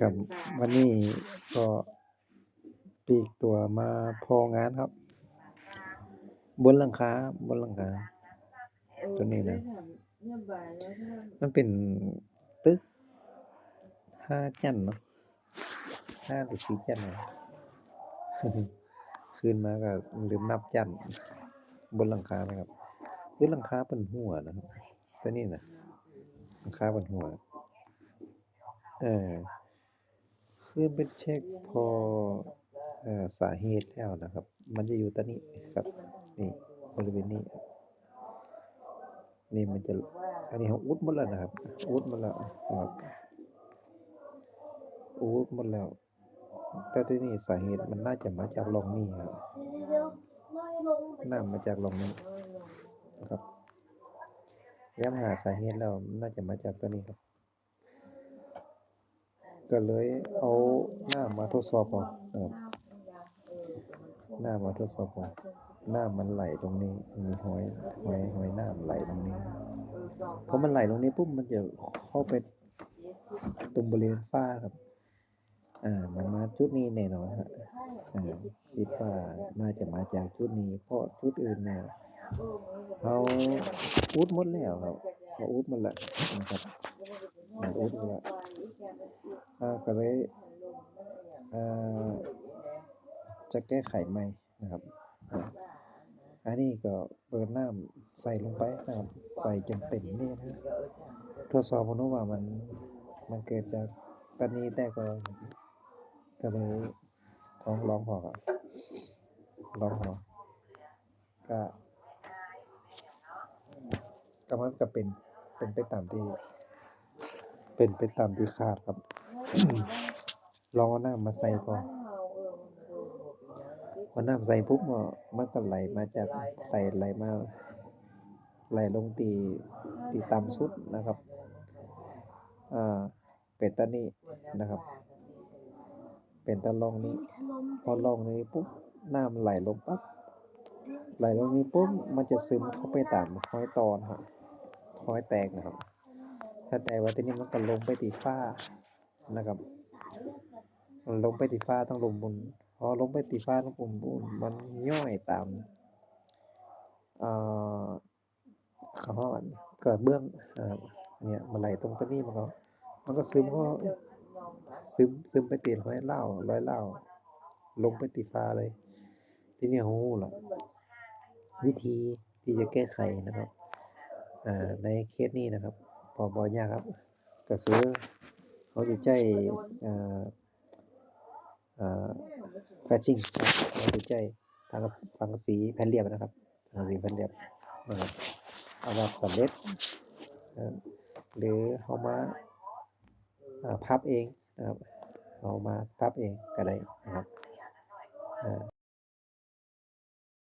กับวันนี้ก็ปีกตัวมาพองานครับ บนหลังคาบนหลังคาตัวนี้นะมันเป็นตึกห้าจันเนาะห้าหรือสี่จันเนี่ยคืนมาก็ลืมนับจันบนหลังคานะครับ คือหลังคาเป็นหัวนะครับตัวนี้นะหลังคาเป็นหัว เออคือเป็นเช็คพอ เอ่อ สาเหตุแล้วนะครับ มันจะอยู่ตัวนี้ครับ นี่บริเวณนี้ นี่มันจะ อันนี้เขาอุดหมดแล้วนะครับ อุดหมดแล้วนะครับอุดหมดแล้วแต่ที่นี่สาเหตุมันน่าจะมาจากร่องนี้ครับน่ามาจากร่องนี้นะครับย้ำหาสาเหตุแล้วน่าจะมาจากตัวนี้ครับ ก็เลยเอาหน้ามาทดสอบเอนะครับหน้ามาทดสอบเอาหน้ามันไหลตรงนี้ มีหอยหอยหอยหน้าไหลตรงนี้พอมันไหลตรงนี้ปุ๊บมันจะเข้าไปตรงบริเวณฝ้าครับ อ่า มันมาจุดนี้แน่นอนฮะอ่าคิดว่าน่าจะมาจากจุดนี้เพราะจุดอื่นเนี่ยเขาอุดหมดแล้วครับเขาอุดหมดแล้วนะครับอุดหมดแล้ว ก็เลยอ่าจะแก้ไขใหม่นะครับอันนี้ก็เปิดน้ำใส่ลงไปนะครับใส่จนเต็มนี่นะทดสอบพนุว่ามันมันเกิดจากตอนนี้แต่ก็ก็เลยลองลองพอครับลองพอก็ก็มันก็เป็นเป็นไปตามที่ เป็นไปตามที่คาดครับ ลองเอาน้ำมาใส่พอพอน้ำใส่ปุ๊บก็มันก็ไหลมาจากไหลไหลมา ไหลลงตีตีต่ำสุดนะครับอ่าเป็นตานี้นะครับ เป็นตาลองนี้ถล่มพอลองนี้ปุ๊บน้ำไหลลงปั๊บไหลลงนี้ปุ๊บมันจะซึมเข้าไปตามห้อยตอนครับห้อยแตกนะครับ ถ้าแตกว่าทีนี้มันก็ลงไปที่ฝ้า นะครับ ลงไปที่ฝ้าต้องลงบนพอลงไปที่ฝ้าต้องลงบนมันย่อยตามเอ่อขาว่ามันกระเบื้องเนี่ยมันไหลตรงตัวนี้มันก็มันก็ซึมเข้าซึมซึมไปติดร้อยเหล้าร้อยเหล้าลงไปติฟ้าเลย ที่นี้โหล่ะวิธีที่จะแก้ไขนะครับอ่าในเคสนี้นะครับพอบอยากครับ ก็คือ เขาจะใช้อ่าอ่าแฟชชิ่งเขาจะใช้ทางสังสีแผ่นเรียบนะครับสังกะสีแผ่นเรียบนะครับเอาแบบสำเร็จนะครับหรือเขามาอ่าพับเองนะครับเอามาพับเองก็ได้นะครับ